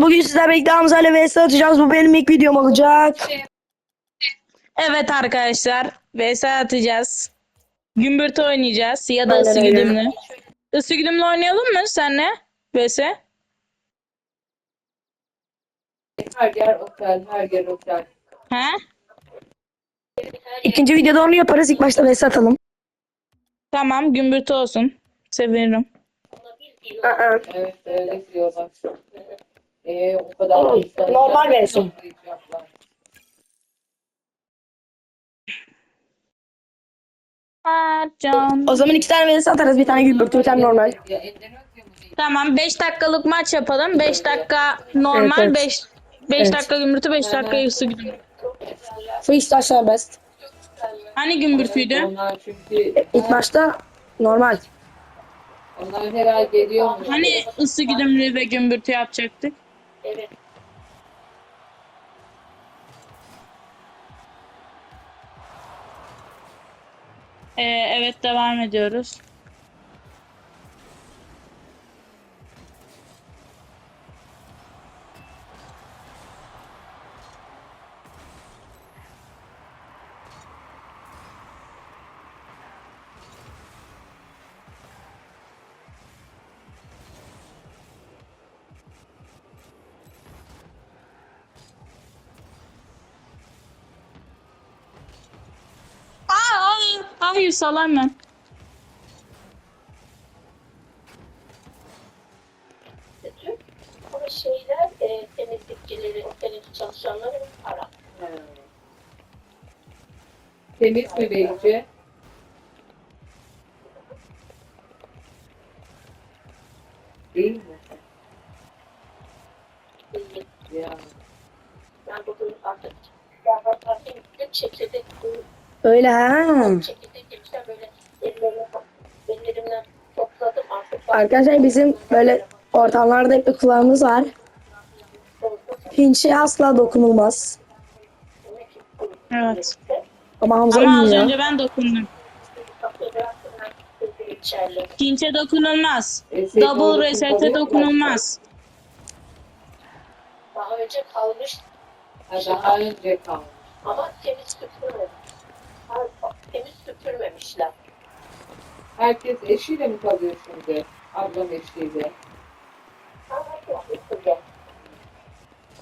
Bugün sizlerle birlikte Hamza ile vs atacağız. Bu benim ilk videom olacak. Evet arkadaşlar. VS atacağız. Gümbürtü oynayacağız ya da ısı güdümlü. Isı güdümlü oynayalım mı senle? VS? Her yer otel, her yer otel. He? İkinci videoda onu yaparız. İlk başta vs atalım. Tamam gümbürtü olsun. Sevinirim. Aa, Evet, öyle diyorlar. Ee, o kadar Oğlum, insan- normal. Toplayacaklar. Aa, can. O zaman iki tane vs atarız. Bir tane gümbürtü, bir tane normal. Ya? Tamam 5 dakikalık maç yapalım. 5 dakika normal, Evet, 5 evet. 5 Evet. dakika gümbürtü, 5 dakika ısı güdümlü. Freestyle serbest. Hani gümbürtüydü? Onlar çünkü İlk başta normal. onlar her ay geliyormuş. Hani ısı güdümlü ve gümbürtü yapacaktık? Ee, evet devam ediyoruz. Hayır, salamam. Ama şeyler e, temizlikçilerin, temizlik çalışanların para. Temiz mi Beyci? Değil mi? Bilgi. Ya. Ben bugün artık ya ben parkta gittim çekirdek Öyle ha. çekirdek Arkadaşlar bizim böyle ortamlarda hep bir kulağımız var. Pinçe asla dokunulmaz. Evet. Ama Hamza Ama az bilmiyor. önce ben dokundum. Pinçe dokunulmaz. Double reset'e dokunulmaz. Daha önce kalmış Ha, daha önce kalmış. ama temiz süpürmemiş. Temiz süpürmemişler. Herkes eşiyle mi kalıyor şimdi? Ablam süpürge.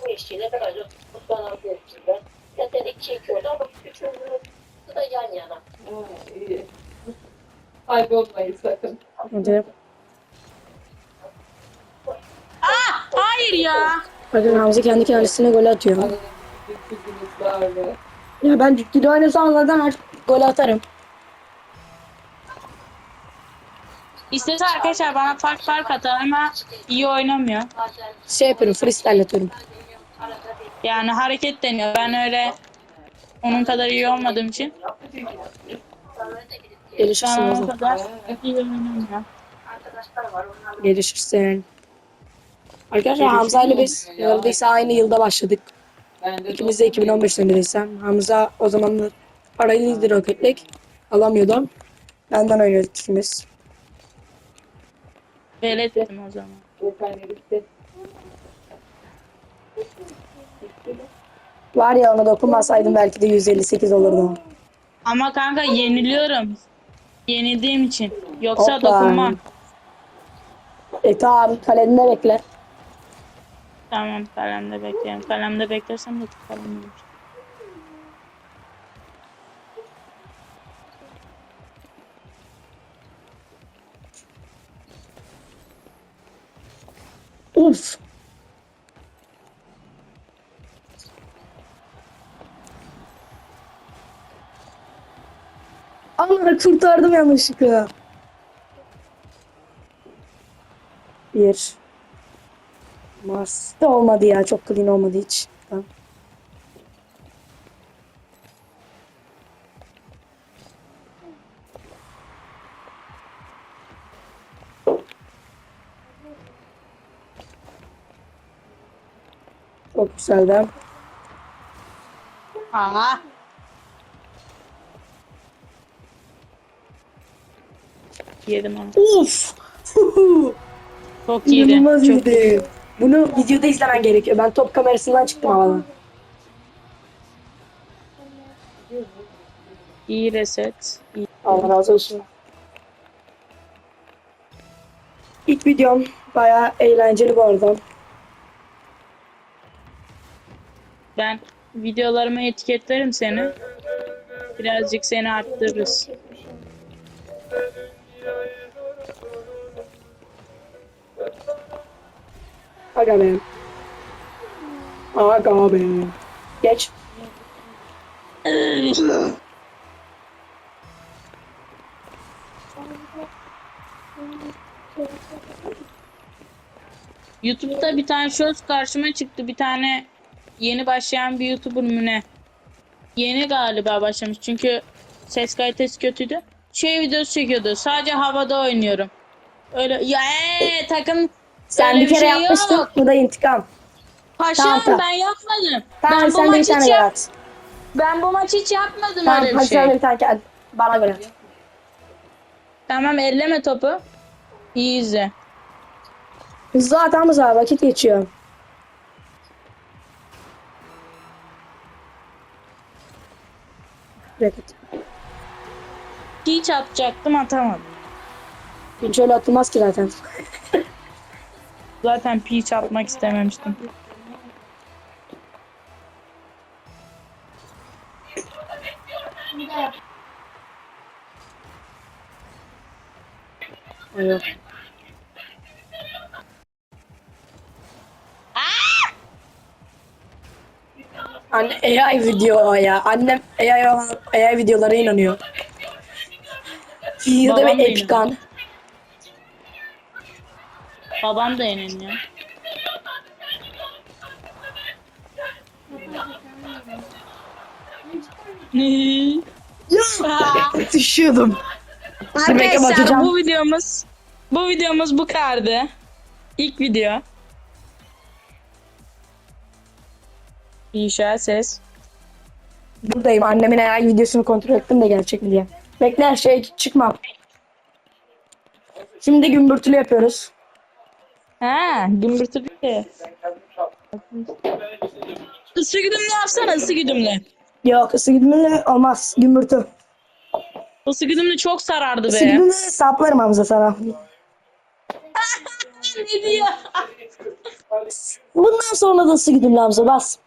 Bu eşiyle beraber mutfağına görüştüler. Zaten iki çekiyordu ama üçüncü da yan yana. Ha, iyi. Kaybolmayın sakın. Hadi. Aa, hayır ya. Bakın Hamza kendi kendisine gol atıyor. Var. Ya ben ciddi oynasam onlardan artık gol atarım. İstese arkadaşlar bana fark fark atar ama iyi oynamıyor. Şey yapıyorum freestyle atıyorum. Yani hareket deniyor. Ben öyle onun kadar iyi olmadığım için Gelişirsin o kadar iyi Gelişirsin. Arkadaşlar Hamza ile biz neredeyse aynı yılda başladık. İkimiz de 2015 senedeysem. Hamza o zamanlar paralıydı roketlik. Alamıyordum. Benden oynuyorduk ikimiz. Velet dedim o zaman. Var ya ona dokunmasaydım belki de 158 olurdu. Ama kanka yeniliyorum. Yenildiğim için. Yoksa Hoppa. dokunmam. E tamam kalende bekle. Tamam kalemde bekleyelim. Kalemde beklersem de tutarım. Uf. Allah kurtardım yanlışlıkla. Bir. Mars da olmadı ya. Çok clean olmadı hiç. Çok güzeldi. Aa. Yedim onu. Uf. Çok iyiydi. İnanılmaz Çok iyiydi. Bunu videoda izlemen gerekiyor. Ben top kamerasından çıktım havadan. İyi reset. İyi. Allah razı olsun. İlk videom bayağı eğlenceli bu arada. Ben videolarıma etiketlerim seni. Birazcık seni arttırırız. Aga be. Aga be. Geç. YouTube'da bir tane shorts karşıma çıktı. Bir tane yeni başlayan bir YouTuber mı ne? Yeni galiba başlamış çünkü ses kalitesi kötüydü. Şey videosu çekiyordu. Sadece havada oynuyorum. Öyle ya ee, takım Sen öyle bir kere şey yapmıştın. yok. Bu da intikam. Paşam Tamam, tamam. ben yapmadım. Tamam ben bu sen de bir maç hiç yap- ben bu maç hiç yapmadım Tamam öyle bir hadi şey. de bir tane gel. Bana göre. Tamam elleme topu. İyi izle. Hızlı atamız var vakit geçiyor. Rekord. Hiç atacaktım atamadım. Hiç öyle atılmaz ki zaten. Zaten peach atmak istememiştim. Yok. Anne AI video ya. Annem AI, olan- AI videolara inanıyor. Babam ve da Epikan. Babam da. Ya düşüyordum. Dur bekle Arkadaşlar bakacağım. bu videomuz bu videomuz bu kadardı. İlk video. İnşa ses. Buradayım. Annemin AI videosunu kontrol ettim de gerçek mi diye. Bekle her şey çıkma. Şimdi gümbürtülü yapıyoruz. Ha, gümbürtü bir Isı güdümlü yapsana ısı güdümlü. Yok ısı güdümlü olmaz. Gümbürtü. Isı güdümlü çok sarardı Isı be. güdümlü saplarım Hamza sana. ne diyor? Bundan sonra da ısı güdümlü Hamza bas.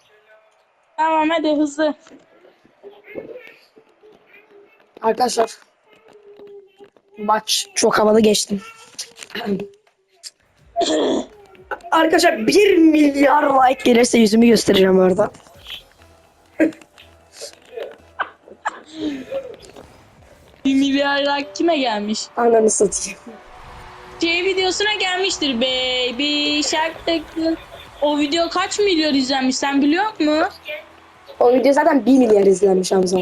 Tamam hadi hızlı. Arkadaşlar. Maç çok havalı geçtim. Arkadaşlar 1 milyar like gelirse yüzümü göstereceğim orada. Bir milyar like kime gelmiş? Ananı satayım. Şey videosuna gelmiştir baby tackle. O video kaç milyon izlenmiş sen biliyor musun? O video zaten 1 milyar izlenmiş Hamza.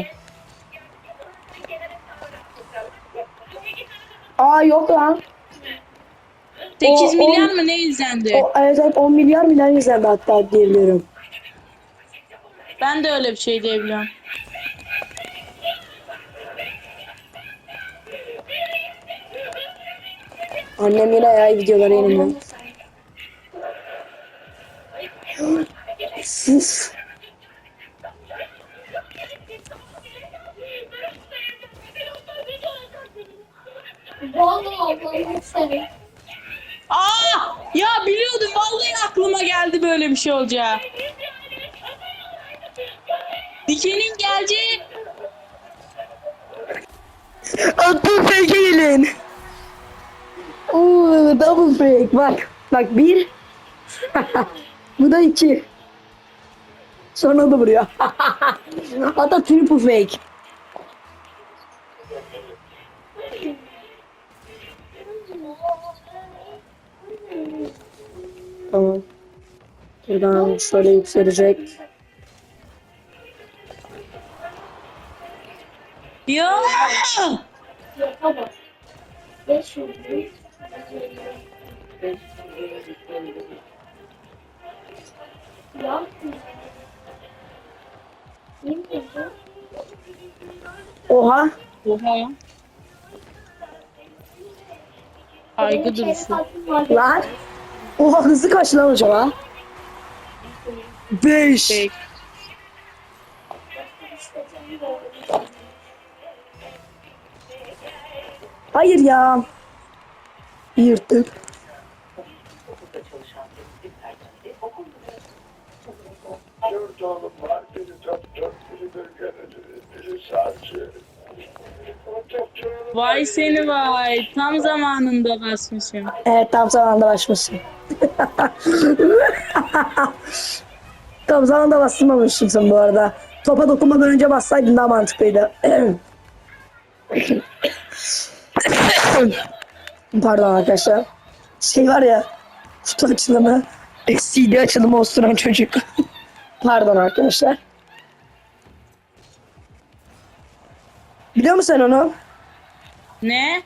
Aa yok lan. 8 O- milyar mı ne izlendi? O, evet evet 10 milyar milyar izlendi hatta diyebiliyorum. Ben de öyle bir şey diyebiliyorum. Annem yine AI videoları yeniliyor. Sus. Vallahi Allah'ım seni. Aa! Ya biliyordum vallahi aklıma geldi böyle bir şey olacağı. Dikenin geleceği Attım fake gelin. Oo, double fake bak. Bak bir. Bu da iki. Sonra da vuruyor. Hatta triple fake. Tamam. Buradan şöyle yükselecek. Ya! Yapamaz. Beş yüz. Oha. Oha. Aygı duruşu. Lan. Oha hızlı kaç lan acaba? 5. Şey, Hayır ya. Yırttık. Dört oğlum var. Biri doktor, biri bölgeneci, biri savcı. Vay seni vay. Tam zamanında basmışım. Evet tam zamanında başlasın. tam zamanında bastırmamışsın sen bu arada. Topa dokunmadan önce bassaydın daha mantıklıydı. Pardon arkadaşlar. Şey var ya kutu açılımı CD açılımı osturan çocuk. Pardon arkadaşlar. Biliyor musun sen onu? Ne?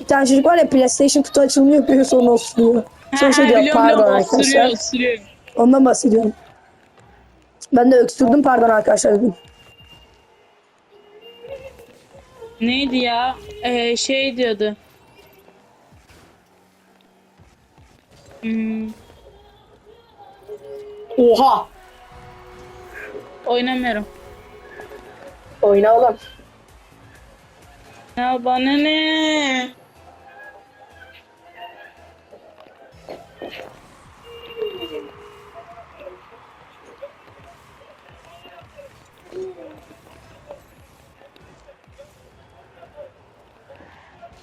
Bir tane çocuk var ya PlayStation kutu açılımı yapıyor sonra osuruyor. Sonra şey diyor biliyorum, pardon biliyorum. arkadaşlar. Sürüyor, sürüyor. Ondan bahsediyorum. Ben de öksürdüm pardon arkadaşlar dedim. Neydi ya? Ee, şey diyordu. Hmm, Oha! Oynamıyorum. Oyna oğlum. Ya bana ne?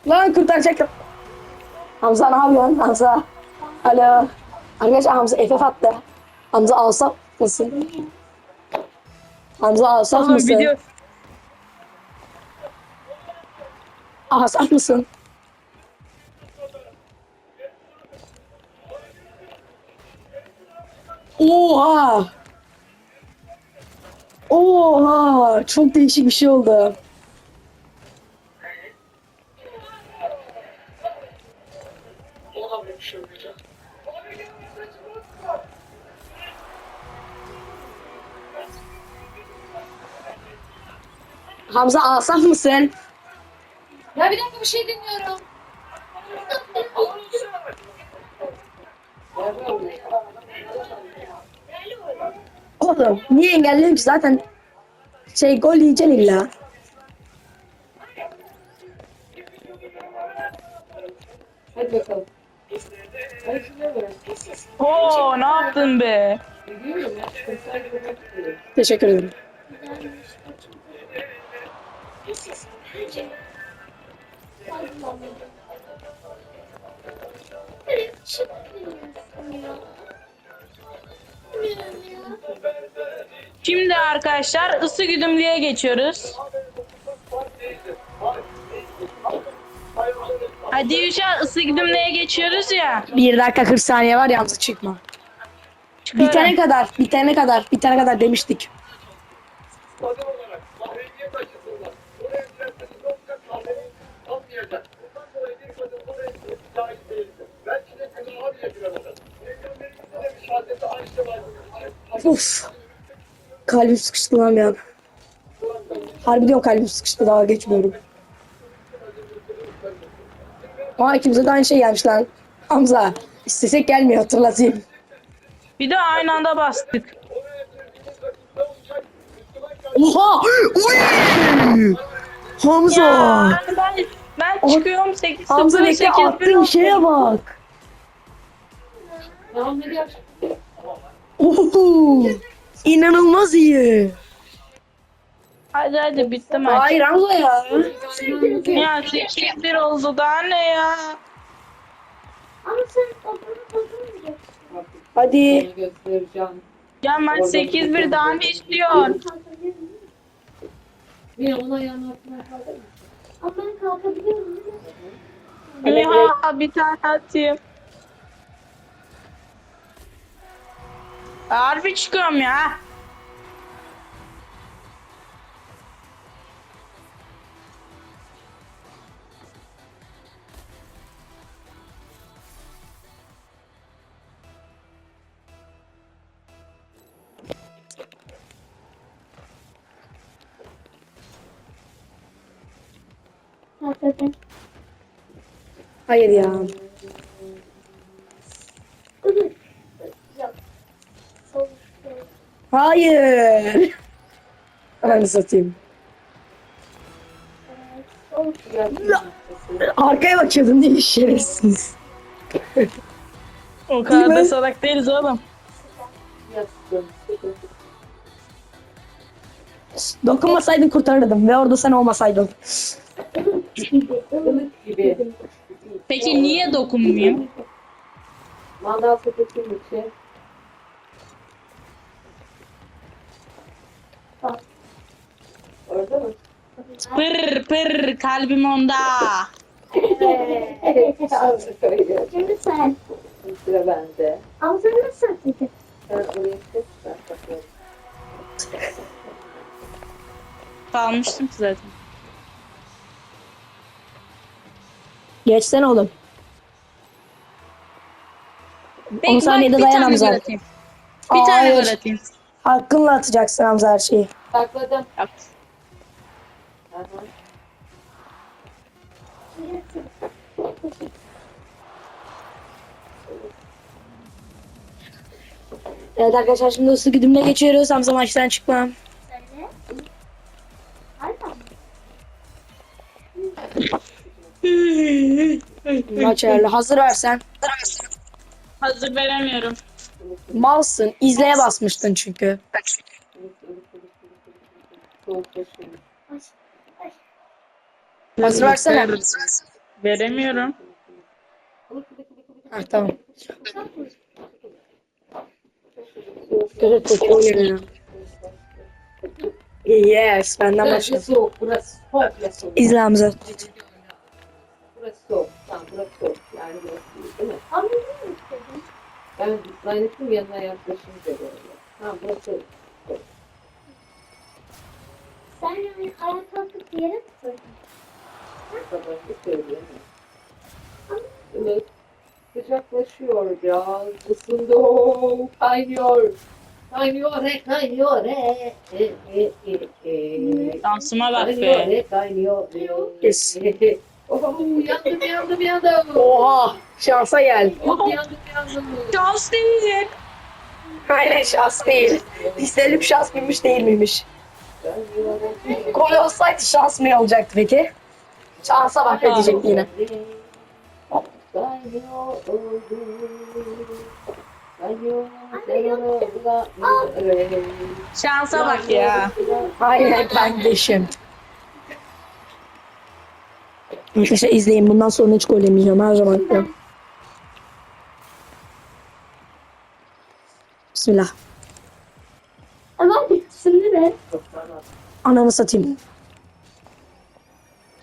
Lan kurtaracaktım. Hamza ne yapıyorsun Hamza? Alo. Arkadaşlar Hamza FF attı. Hamza alsam mısın? Hamza Oğlum mısın? video Alsam mısın? Oha! Oha! Çok değişik bir şey oldu. Hamza alsam mısın? Ya bir dakika bir şey dinliyorum. Oğlum niye engelliyorsun ki zaten şey gol yiyeceksin illa. Hadi bakalım. Hadi şuna ver. Oo ne yaptın be? Biliyorum ya. İstiyorum. Teşekkür ederim. Şimdi arkadaşlar ısı güdümlüğe geçiyoruz. Hadi Yuşa ısı güdümlüğe geçiyoruz ya. Bir dakika 40 saniye var yalnız çıkma. Çıkarım. Bitene kadar, bitene kadar, bitene kadar demiştik. Uf. Kalbim sıkıştı lan bir an. Harbi diyorum kalbim sıkıştı daha geçmiyorum. Aa ikimize de aynı şey gelmiş lan. Hamza istesek gelmiyor hatırlatayım. Bir de aynı anda bastık. Oha! Uy! Hamza! Ya ben, ben çıkıyorum 8 Hamza 0 bekle 8 attığın şeye bak. Tamam. Oho! İnanılmaz iyi. Hadi hadi bitti maç. Hayır Hamza ya. Ya 8 1 oldu daha ne ya? Ama sen. Hadi. Ya maç 8 1 daha ne istiyor? Bir? Ama ben kalkabiliyor muyum? Ya bir tane atayım. Harbi çıkıyorum ya. Hayır ya. Hayır. Ananı satayım. Arkaya bakıyordun değil mi şerefsiz? O kadar da mi? salak değiliz oğlum. Dokunmasaydın kurtarırdım ve orada sen olmasaydın. Peki niye dokunmuyor? Mandal sepetin içi. Orada mı? Pır pır kalbim onda. Şimdi sen. Sıra bende. Ağzını nasıl? Sen oraya. Ben saklarım. Kalmıştım ki zaten. Geçsene oğlum. Peki, 10 saniyede bak, bir dayan tane Hamza. gol atayım. Bir tane Hayır. gol atayım. Hakkınla atacaksın Hamza her şeyi. Sakladım. Yap. Evet arkadaşlar şimdi ısı güdümle geçiyoruz. Hamza maçtan çıkmam. Maç ayarlı. Hazır versen. Hazır veremiyorum. Malsın. İzleye basmıştın çünkü. Soğuklaşıyor. Hazır versene. Veremiyorum. Ha tamam. Evet, çok iyi oynuyor. Yes, benden başla. Burası soğuk. İzle Hamza. Burası soğuk. Tamam burası soğuk. Yani burası değil değil mi? Ama ne istedin? Ben zannettim yanına yaklaşınca böyle. Tamam burası soğuk. Sen bir yere mi koydun? Sabahı. Evet. Sıcaklaşıyor biraz. Isındı. Kaynıyor. Kaynıyor he kaynıyor he. E, e, e, e. Dansıma bak Kaynıyor be. he kaynıyor he. Oh, yandım yandım yandım. Oha! Şansa gel. Oh, yandım yandım. Dans değil. Aynen şans değil. İsterim şans mıymış değil miymiş? Kaynıyor he. Gol olsaydı şans mı olacaktı peki? Şansa bak ne diyecek yine. Şansa bak ya. Aynen kardeşim. Arkadaşlar izleyin. Bundan sonra hiç gol yemeyeceğim. Her zaman yapıyorum. Bismillah. Ama şimdi de Ananı satayım.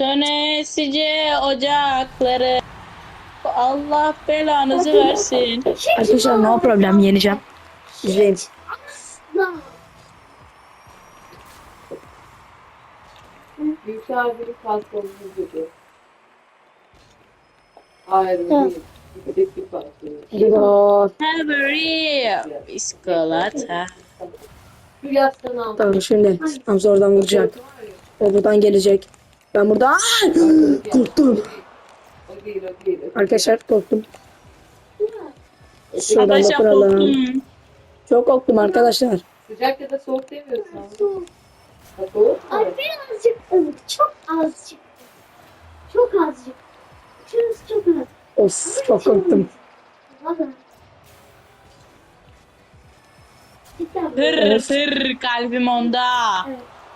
Dönesice ocakları. Allah belanızı versin. Arkadaşlar no problem yeneceğim. İzleyin. Yükseldiği kalkınız gibi. Hayır değil. Kalkınız. Gol. Every al. Tamam şimdi. Hamza oradan vuracak. O buradan gelecek. Ben burada korktum. Arkadaşlar korktum. Şuradan da kuralım. Çok korktum arkadaşlar. Sıcak ya da soğuk demiyorsun ama. Soğuk. Soğuk Ay birazcık ılık. Çok azıcık. Çok azıcık. Şurası çok az. Of çok korktum. Valla. Pır kalbim onda.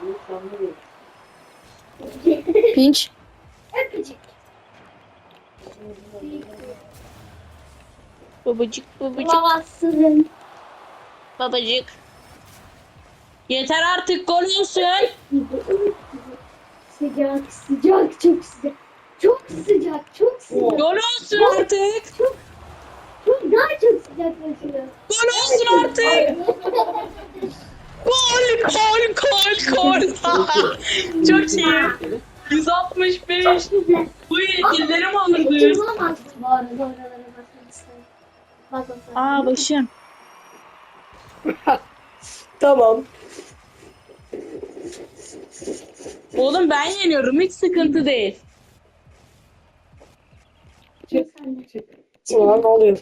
İnsanlar Pinç. Öpücük. Babacık babacık Babasının. babacık. Yeter artık gol olsun. Sıcak sıcak çok sıcak. Çok sıcak çok sıcak. Gol olsun artık. Çok daha çok. Gol olsun artık. Gol gol gol gol. Çok iyi. 165. Güzel. Bu ellerim ağrıdı. Oturmamazsın bu arada oralara bakmışsın. Bak bak bak. Aa başım. Tamam. Oğlum ben yeniyorum hiç sıkıntı değil. Çık çık Ulan ne oluyor?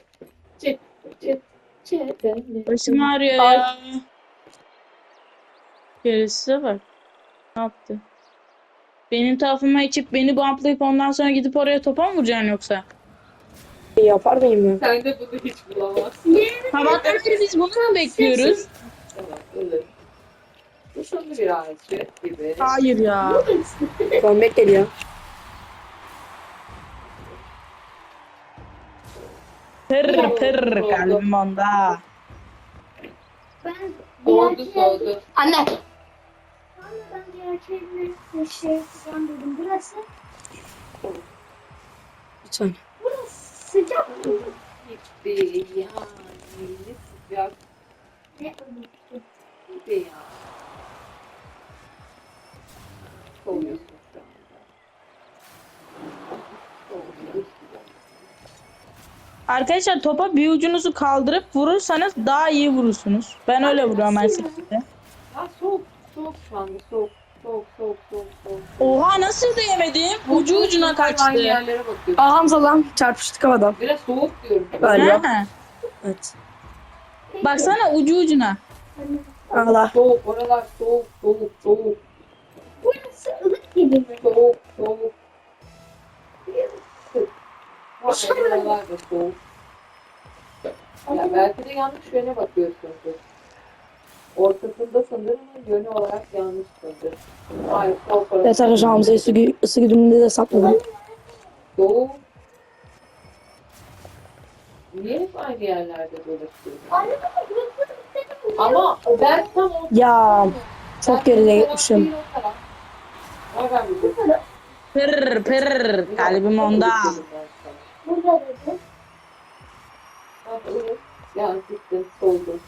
çık çık çık. Başım ağrıyor ya. Şerefsize bak. Ne yaptı? Benim tarafıma içip beni bumplayıp ondan sonra gidip oraya topa mı vuracaksın yoksa? Yapar mıyım ya? Sen de bunu hiç bulamazsın. Sabahtan beri biz bunu mu bekliyoruz? Tamam, olur. Bu şunu birazcık gibi. Hayır ya. Comeback geliyor. Pır pır kalbim onda. Ben Oldu soldu. Anne. Sonra ben diğer çevreye şey falan dedim. Burası, Lütfen. burası sıcak mı? Değil yani. Ne sıcak Ne unuttum. gibi ya. Şu anda. Arkadaşlar topa bir ucunuzu kaldırıp vurursanız daha iyi vurursunuz. Ben öyle vuruyorum her seferinde. Ya soğuk, soğuk şu anda. Soğuk, soğuk, soğuk, soğuk, soğuk. Oha nasıl değmedim? Ucu ucuna Aynı kaçtı. yerlere bakıyorsun. Aa Hamza lan çarpıştık havada. Biraz soğuk diyorum. Galiba. Ha. Evet. Baksana ucu ucuna. Allah. Soğuk, oralar soğuk, soğuk, soğuk, Burası ılık gibi mi? soğuk, soğuk. Vay, oralar da soğuk. Ya belki de yanlış yöne bakıyorsundur. Ortasında sanırım yönü olarak yanlışsındır. Hayır, sol tarafı. Evet arkadaşlar Hamza'yı ısı, gü ısı güdümünde de sakladım. Doğu. Niye hep aynı yerlerde dolaşıyorsun? Ama ben tam o... Ya çok geride gitmişim. Var ben bir de. Pır pır kalbim onda. Burada dedi. Bak, evet. Ya gittin, soldun.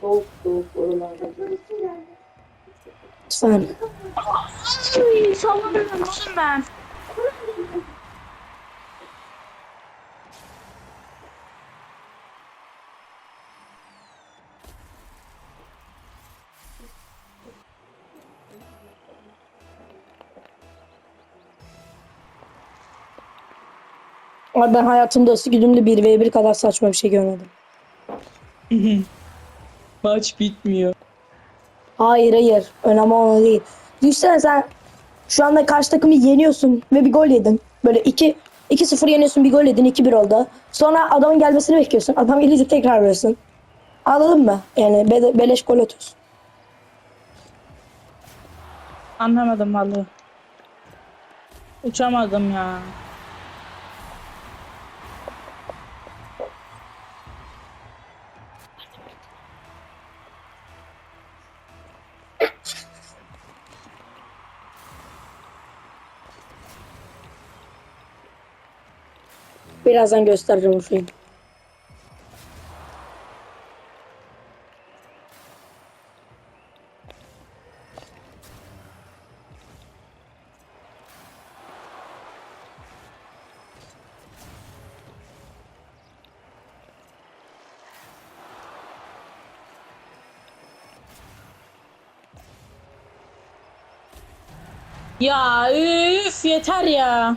Soğuk soğuk oralarda. Lütfen. Oğlum ben. Abi ben hayatımda ısı güdümlü 1v1 kadar saçma bir şey görmedim. Maç bitmiyor. Hayır hayır. Önemli olan değil. Düşünsene sen şu anda karşı takımı yeniyorsun ve bir gol yedin. Böyle 2 2-0 yeniyorsun bir gol yedin 2-1 oldu. Sonra adamın gelmesini bekliyorsun. Adam gelince tekrar veriyorsun. Anladın mı? Yani be- beleş gol atıyorsun. Anlamadım vallahi. Uçamadım ya. Birazdan göstereceğim o şeyi. Ya üf yeter ya.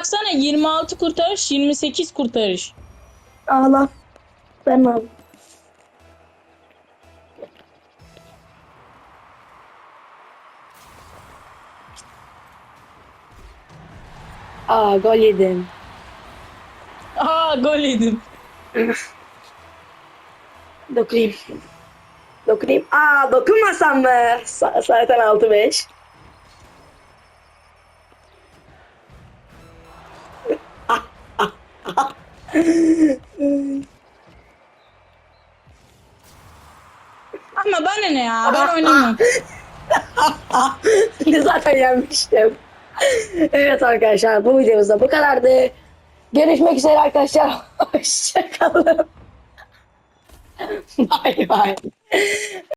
Baksana 26 kurtarış 28 kurtarış. Ağla. Ben yapayım? Aa gol yedim. Aa gol yedim. Dokunayım. Dokunayım. Aa dokunmasam mı? Sa- zaten 6-5. Yenmiştim. evet arkadaşlar bu videomuzda bu kadardı. Görüşmek üzere arkadaşlar. Hoşçakalın. bay bay.